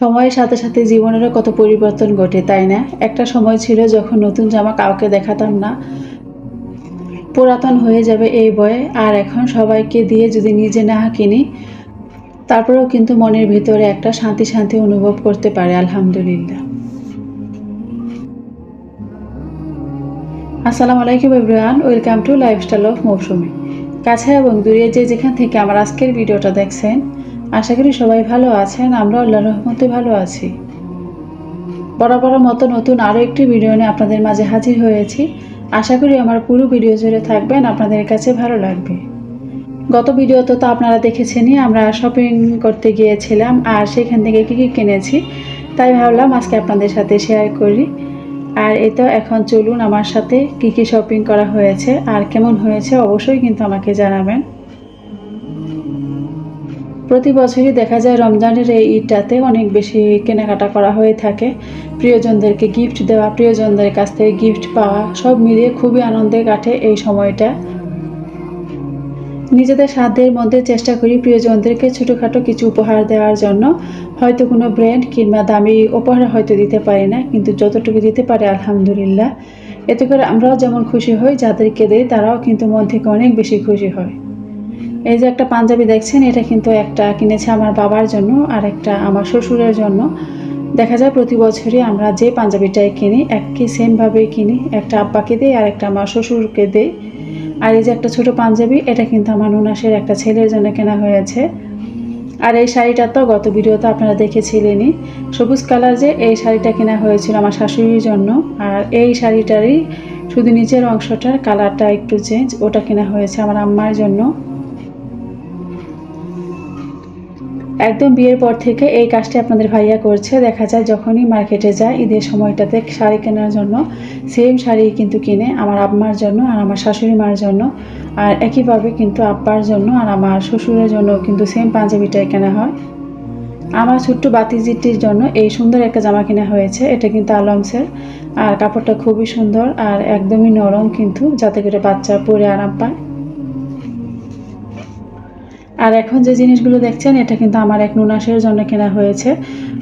সময়ের সাথে সাথে জীবনেরও কত পরিবর্তন ঘটে, তাই না? একটা সময় ছিল যখন নতুন জামা কাউকে দেখাতাম না। পুরাতন হয়ে যাবে এই বয়ে, আর এখন সবাইকে দিয়ে যদি নিজে না কিনি, তারপরেও কিন্তু মনের ভিতরে একটা শান্তি শান্তি অনুভব করতে পারে, আলহামদুলিল্লাহ। আসসালামু আলাইকুম everyone, welcome to lifestyle of Mousumi. কাছে এবং দূরে যে যেখান থেকে আমার আজকের ভিডিওটা দেখছেন আশা করি সবাই ভালো আছেন আমরা আল্লাহ রহমতে ভালো আছি। বরাবর মতো নতুন আরও একটি ভিডিও নিয়ে আপনাদের মাঝে হাজির হয়েছি। আশা করি আমার পুরো ভিডিও জুড়ে থাকবেন, আপনাদের কাছে ভালো লাগবে। গত ভিডিওতে তো আপনারা দেখেছেনই, আমরা শপিং করতে গিয়েছিলাম আর সেখান থেকে কী কী কিনেছি, তাই ভাবলাম আজকে আপনাদের সাথে শেয়ার করি। আর এই তো এখন চলুন আমার সাথে কি কি শপিং করা হয়েছে আর কেমন হয়েছে অবশ্যই কিন্তু আমাকে জানাবেন। প্রতি বছরই দেখা যায় রমজানের এই ঈদটাতে অনেক বেশি কেনাকাটা করা হয়ে থাকে। প্রিয়জনদেরকে গিফট দেওয়া, প্রিয়জনদের কাছ থেকে গিফট পাওয়া, সব মিলিয়ে খুবই আনন্দে কাটে এই সময়টা। নিজেদের সাধ্যের মধ্যে চেষ্টা করি প্রিয়জনদেরকে ছোটোখাটো কিছু উপহার দেওয়ার জন্য। হয়তো কোনো ব্র্যান্ড কিংবা দামি উপহার হয়তো দিতে পারি না, কিন্তু যতটুকু দিতে পারে আলহামদুলিল্লাহ। এতে করে আমরাও যেমন খুশি হই, যাদেরকে দেই তারাও কিন্তু মন থেকে অনেক বেশি খুশি হয়। এই যে একটা পাঞ্জাবি দেখছেন, এটা কিন্তু একটা কিনেছে আমার বাবার জন্য আর একটা আমার শ্বশুরের জন্য। দেখা যায় প্রতি বছরই আমরা যে পাঞ্জাবিটাই কিনি, একই সেমভাবেই কিনি, একটা আব্বাকে দিই আর একটা আমার শ্বশুরকে দিই। আর এই যে একটা ছোট পাঞ্জাবি, এটা কিন্তু আমার নুনাসের একটা ছেলের জন্য কেনা হয়েছে। আর এই শাড়িটা তো গত ভিডিওতে আপনারা দেখেছিলেনই। সবুজ কালার যে এই শাড়িটা কেনা হয়েছিল আমার শাশুড়ির জন্য। আর এই শাড়িটারই শুধু নিচের অংশটার কালারটা একটু চেঞ্জ ওটা কেনা হয়েছে আমার আম্মার জন্য। একদম বিয়ের পর থেকে এই কাজটি আপনাদের ভাইয়া করছে। দেখা যায় যখনই মার্কেটে যায়, ঈদের সময়টাতে শাড়ি কেনার জন্য সেম শাড়ি কিন্তু কিনে আমার আম্মার জন্য আর আমার শাশুড়ি মার জন্য। আর একইভাবে কিন্তু আব্বার জন্য আর আমার শ্বশুরের জন্য কিন্তু সেম পাঞ্জাবিটাই কেনা হয়। আমার ছোট্ট বাতিজিটির জন্য এই সুন্দর একটা জামা কেনা হয়েছে। এটা কিন্তু আলমসের। আর কাপড়টা খুবই সুন্দর আর একদমই নরম কিন্তু, যাতে করে বাচ্চা পরে আরাম পায়। আর এখন যে জিনিসগুলো দেখছেন, এটা কিন্তু আমার এক নুনাসের জন্য কেনা হয়েছে।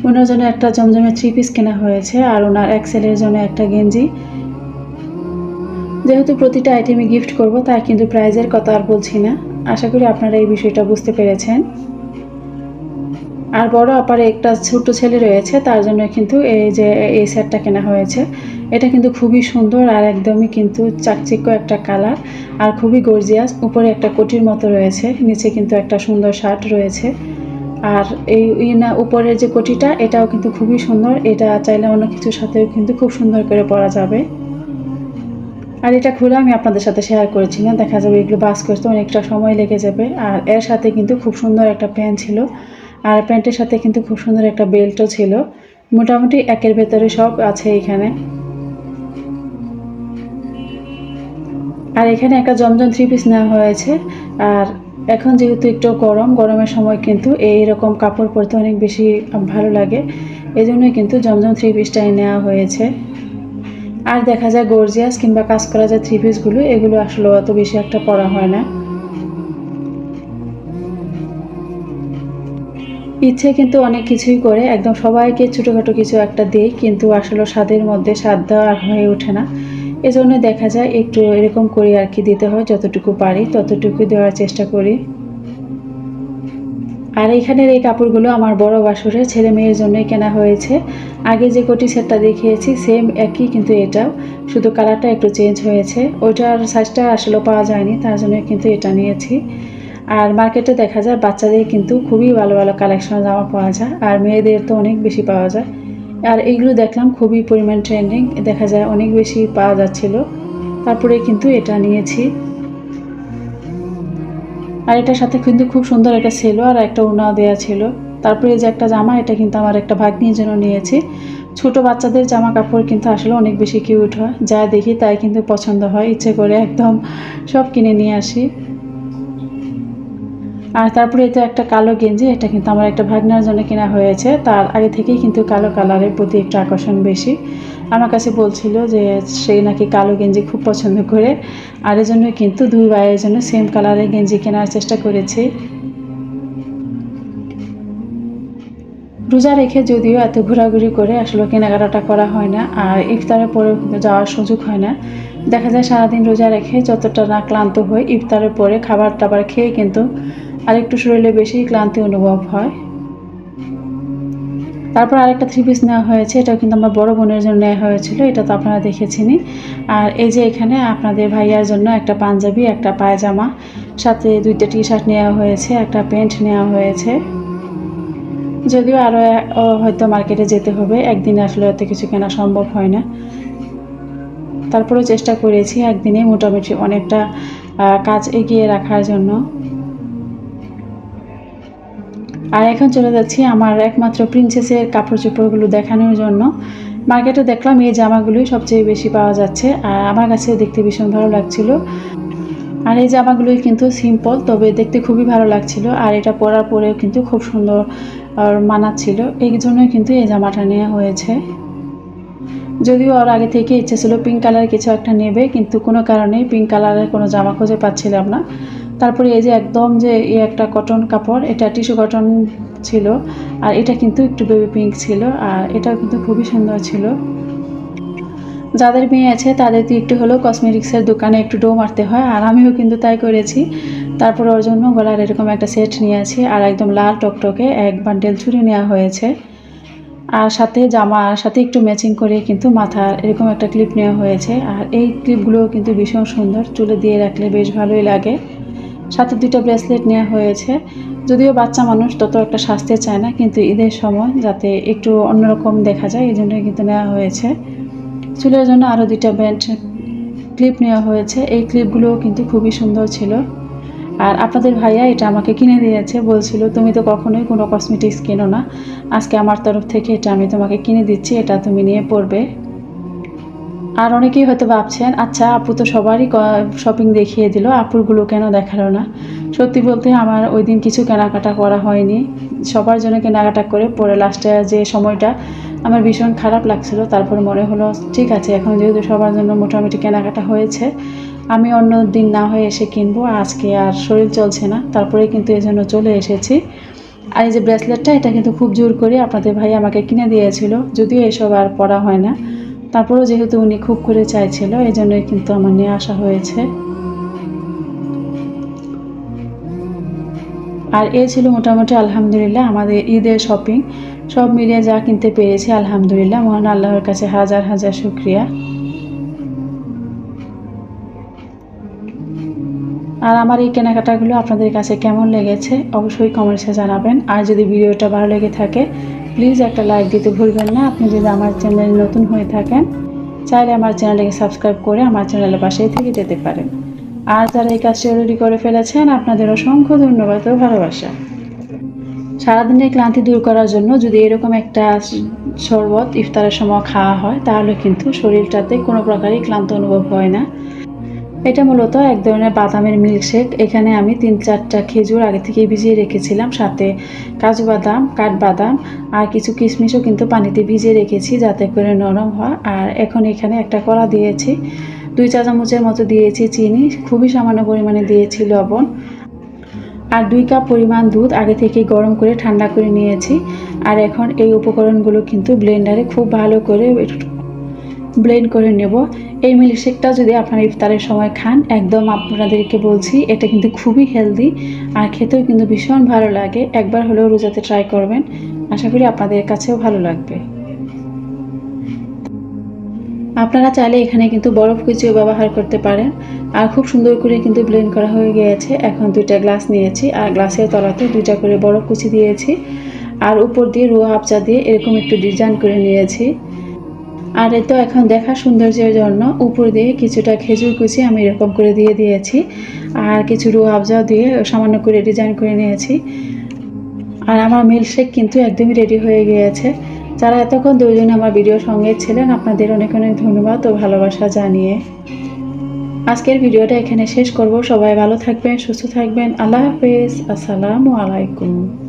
ওনার জন্য একটা জমজমে থ্রি পিস কেনা হয়েছে আর ওনার এক এক্সেলের জন্য একটা গেঞ্জি। যেহেতু প্রতিটা আইটেমে গিফট করব তাই কিন্তু প্রাইজের কথা আর বলছি না। আশা করি আপনারা এই বিষয়টা বুঝতে পেরেছেন। আর বড় আপার একটা ছোট ছেলে রয়েছে, তার জন্য কিন্তু এই যে, এই সেটটা কেনা হয়েছে। এটা কিন্তু খুবই সুন্দর আর একদমই কিন্তু চাকচিক্য একটা কালার আর খুবই গর্জিয়াস উপরে একটা কোটির মতো রয়েছে, নিচে কিন্তু একটা সুন্দর শার্ট রয়েছে। আর এই না, উপরের যে কোটিটা, এটাও কিন্তু খুবই সুন্দর। এটা চাইলে অন্য কিছুর সাথেও কিন্তু খুব সুন্দর করে পরা যাবে। আর এটা খুলে আমি আপনাদের সাথে শেয়ার করেছি না, দেখা যাবে এগুলো বাস করতে অনেকটা সময় লেগে যাবে। আর এর সাথে কিন্তু খুব সুন্দর একটা প্যান্ট ছিল। আর প্যান্টের সাথে কিন্তু খুব সুন্দর একটা বেল্টও ছিল। মোটামুটি একের ভেতরে সব আছে এখানে। আর এখানে একটা জমজম থ্রি পিস নেওয়া হয়েছে। আর এখন যেহেতু একটু গরম, গরমের সময় কিন্তু এই রকম কাপড় পরতে অনেক বেশি ভালো লাগে। এই জন্যই কিন্তু জমজম থ্রি পিসটাই নেওয়া হয়েছে। আর দেখা যায় গর্জিয়াস কিংবা কাজ করা যায় থ্রি পিসগুলো এগুলো আসলে অত বেশি একটা পরা হয় না। ইচ্ছে কিন্তু অনেক কিছুই করে, একদম সবাইকে ছোটোখাটো কিছু একটা দিই, কিন্তু আসলে স্বাদের মধ্যে স্বাদ দেওয়া আর হয়ে ওঠে না। এজন্য দেখা যায় একটু এরকম করে আর কি দিতে হয়, যতটুকু পারি, ততটুকু দেওয়ার চেষ্টা করি। আর এখানের এই কাপড়গুলো আমার বড় বাসুরের ছেলে মেয়ের জন্যই কেনা হয়েছে। আগে যে কোটি সেটটা দেখিয়েছি সেম একই, কিন্তু এটাও। শুধু কালারটা একটু চেঞ্জ হয়েছে। ওইটার সাইজটা আসলে পাওয়া যায়নি, তার জন্য কিন্তু এটা নিয়েছি। আর মার্কেটে দেখা যায় বাচ্চাদের কিন্তু খুবই ভালো ভালো কালেকশন জামা পাওয়া যায়, আর মেয়েদের তো অনেক বেশি পাওয়া যায়। আর এইগুলো দেখলাম খুবই পরিমাণ ট্রেন্ডিং দেখা যায় অনেক বেশি পাওয়া যাচ্ছিল। তারপরে কিন্তু এটা নিয়েছি। আর এটার সাথে কিন্তু খুব সুন্দর একটা ছিল আর একটা উনাও দেওয়া ছিল। তারপরে যে একটা জামা, এটা কিন্তু আমার একটা ভাগ্নির জন্য নিয়েছি। ছোট বাচ্চাদের জামা কাপড় কিন্তু আসলে অনেক বেশি কিউট হয়। যা দেখি তাই কিন্তু পছন্দ হয়। ইচ্ছে করে একদম সব কিনে নিয়ে আসি। আর তারপরে এটা একটা কালো গেঞ্জি, এটা কিন্তু আমার একটা ভাগনার জন্য কেনা হয়েছে। তার আগে থেকেই কিন্তু কালো কালারের প্রতি একটু আকর্ষণ বেশি। আমার কাছে বলছিল যে সে নাকি কালো গেঞ্জি খুব পছন্দ করে। আর জন্য কিন্তু দুই ভাইয়ের জন্য সেম কালারের গেঞ্জি কেনার চেষ্টা করেছি। রোজা রেখে যদিও এত ঘোরাঘুরি করে আসলে কেনাকাটাটা করা হয় না, আর ইফতারের পরেও কিন্তু যাওয়ার সুযোগ হয় না। দেখা যায় সারাদিন রোজা রেখে যতটা না ক্লান্ত হই, ইফতারের পরে খাবার টাবার খেয়ে কিন্তু আরেকটু শরীরে বেশি ক্লান্তি অনুভব হয়। তারপর আরেকটা থ্রি পিস নেওয়া হয়েছে, এটাও কিন্তু আমার বড় বোনের জন্য নেওয়া হয়েছিল, এটা তো আপনারা দেখেছেনই। আর এই যে এখানে আপনাদের ভাইয়ার জন্য একটা পাঞ্জাবি, একটা পায়জামা, সাথে দুইটা টি শার্ট নেওয়া হয়েছে, একটা প্যান্ট নেওয়া হয়েছে। যদিও আরও হয়তো মার্কেটে যেতে হবে, একদিন আসলে এত কিছু কেনা সম্ভব হয় না। তারপরেও চেষ্টা করেছি একদিনে মোটামুটি অনেকটা কাজ এগিয়ে রাখার জন্য। আর এখন চলে যাচ্ছি আমার একমাত্র প্রিন্সেসের কাপড় চোপড়গুলো দেখানোর জন্য। মার্কেটে দেখলাম এই জামাগুলোই সবচেয়ে বেশি পাওয়া যাচ্ছে, আর আমার কাছে দেখতে ভীষণ ভালো লাগছিল। আর এই জামাগুলোই কিন্তু সিম্পল তবে দেখতে খুবই ভালো লাগছিল, আর এটা পরার পরেও কিন্তু খুব সুন্দর, আর মানাচ্ছিল। এই জন্যই কিন্তু এই জামাটা নেওয়া হয়েছে। যদিও ওর আগে থেকে ইচ্ছে ছিল পিঙ্ক কালার কিছু একটা নেবে, কিন্তু কোনো কারণে পিঙ্ক কালারের কোনো জামা খুঁজে পাচ্ছিলাম না। তারপরে এই যে একদম যে এই একটা কটন কাপড়, এটা টিস্যু কটন ছিল, আর এটা কিন্তু একটু বেবি পিঙ্ক ছিল, আর এটাও কিন্তু খুবই সুন্দর ছিল। যাদের মেয়ে আছে, তাদের তো একটু হলেও কসমেটিক্সের দোকানে একটু ডো মারতে হয়, আর আমিও কিন্তু তাই করেছি। তারপর ওর জন্য গলার এরকম একটা সেট নিয়ে আছি, আর একদম লাল টকটকে এক বান্ডেল চুড়ি নেওয়া হয়েছে। আর সাথে জামা, আর সাথে একটু ম্যাচিং করে কিন্তু মাথার এরকম একটা ক্লিপ নেওয়া হয়েছে, আর এই ক্লিপগুলোও কিন্তু ভীষণ সুন্দর, চুলে দিয়ে রাখলে বেশ ভালোই লাগে। সাথে দুইটা ব্রেসলেট নেওয়া হয়েছে। যদিও বাচ্চা মানুষ তত একটা সাজতে চায় না, কিন্তু ঈদের সময় যাতে একটু অন্যরকম দেখা যায়, এই জন্যই কিন্তু নেওয়া হয়েছে। চুলের জন্য আরও দুইটা ব্যান্ড ক্লিপ নেওয়া হয়েছে। এই ক্লিপগুলোও কিন্তু খুবই সুন্দর ছিল। আর আপনাদের ভাইয়া এটা আমাকে কিনে দিয়েছে, বলছিল, তুমি তো কখনোই কোনো কসমেটিক্স কেনো না। আজকে আমার তরফ থেকে এটা আমি তোমাকে কিনে দিচ্ছি, এটা তুমি নিয়ে পড়বে আর অনেকেই হয়তো ভাবছেন আচ্ছা আপু তো সবারই শপিং দেখিয়ে দিল, আপুরগুলো কেন দেখাল না? সত্যি বলতে আমার ওই দিন কিছু কেনাকাটা করা হয়নি। সবার জন্য কেনাকাটা করে পরে লাস্টে যে সময়টা আমার ভীষণ খারাপ লাগছিল। তারপর মনে হলো, ঠিক আছে, এখন যেহেতু সবার জন্য মোটামুটি কেনাকাটা হয়েছে, আমি অন্য দিন না হয়ে এসে কিনবো, আজকে আর শরীর চলছে না। তারপরে কিন্তু এই জন্য চলে এসেছি। আর এই যে ব্রেসলেটটা এটা কিন্তু খুব জোর করে আপনাদের ভাই আমাকে কিনে দিয়েছিল, যদিও এসব আর পরা হয় না। তারপরেও যেহেতু উনি খুব করে চাইছিল এই জন্যই কিন্তু আমার নিয়ে আসা হয়েছে। আর এই ছিল মোটামুটি আলহামদুলিল্লাহ আমাদের ঈদের শপিং। সব মিলিয়ে যা কিনতে পেরেছি, আলহামদুলিল্লাহ। মহান আল্লাহর কাছে হাজার হাজার শুক্রিয়া। আর আমার এই কেনাকাটাগুলো আপনাদের কাছে কেমন লেগেছে, অবশ্যই কমেন্টসে জানাবেন। আর যদি ভিডিওটা ভালো লেগে থাকে প্লিজ একটা লাইক দিতে ভুলবেন না। আপনি যদি আমার চ্যানেলে নতুন হয়ে থাকেন, চাইলে আমার চ্যানেলকে সাবস্ক্রাইব করে আমার চ্যানেলের পাশেই থেকে যেতে পারেন। আর যারা এই কাজটি অলরেডি করে ফেলেছেন, আপনাদের অসংখ্য ধন্যবাদ ও ভালোবাসা। সারাদিনের ক্লান্তি দূর করার জন্য যদি এরকম একটা শরবত ইফতারের সময় খাওয়া হয়, তাহলে কিন্তু শরীরটাতে কোনো প্রকারই ক্লান্ত অনুভব হয় না। এটা মূলত এক ধরনের বাদামের মিল্কশেক এখানে আমি তিন চারটা খেজুর আগে থেকেই ভিজিয়ে রেখেছিলাম সাথে কাজু বাদাম, কাঠবাদাম আর কিছু কিশমিশও কিন্তু পানিতে ভিজিয়ে রেখেছি যাতে করে নরম হয়। আর এখন এখানে একটা কড়া দিয়েছি, দুই চা চামচের মতো দিয়েছি চিনি, খুবই সামান্য পরিমাণে দিয়েছি লবণ আর দুই কাপ পরিমাণ দুধ আগে থেকে গরম করে ঠান্ডা করে নিয়েছি। আর এখন এই উপকরণগুলো কিন্তু ব্লেন্ডারে খুব ভালো করে ব্লেন্ড করে নেব। এই মিল্কশেকটা যদি আপনারা ইফতারের সময় খান, একদম আপনাদেরকে বলছি, এটা কিন্তু খুবই হেলদি আর খেতেও কিন্তু ভীষণ ভালো লাগে। একবার হলেও রোজাতে ট্রাই করবেন। আশা করি আপনাদের কাছেও ভালো লাগবে। আপনারা চাইলে এখানে কিন্তু বরফ কুচিও ব্যবহার করতে পারেন। আর খুব সুন্দর করে কিন্তু ব্লেন্ড করা হয়ে গিয়েছে। এখন দুইটা গ্লাস নিয়েছি আর গ্লাসের তলাতে দুইটা করে বরফ কুচি দিয়েছি। আর উপর দিয়ে রুয়া আপচা দিয়ে এরকম একটু ডিজাইন করে নিয়েছি। আর তো এখন দেখা সৌন্দর্যের জন্য উপর দিয়ে কিছুটা খেজুর কুচি আমি এরকম করে দিয়ে দিয়েছি। আর কিছু রু আবজা দিয়ে সামান্য করে ডিজাইন করে নিয়েছি। আর আমার মিল্কশেক কিন্তু একদমই রেডি হয়ে গিয়েছে। যারা এতক্ষণ দুইজন আমার ভিডিওর সঙ্গে ছিলেন, আপনাদের অনেক অনেক ধন্যবাদ ও ভালোবাসা জানিয়ে। আজকের ভিডিওটা এখানে শেষ করব। সবাই ভালো থাকবেন, সুস্থ থাকবেন। আল্লাহ হাফেজ। আসসালামু আলাইকুম।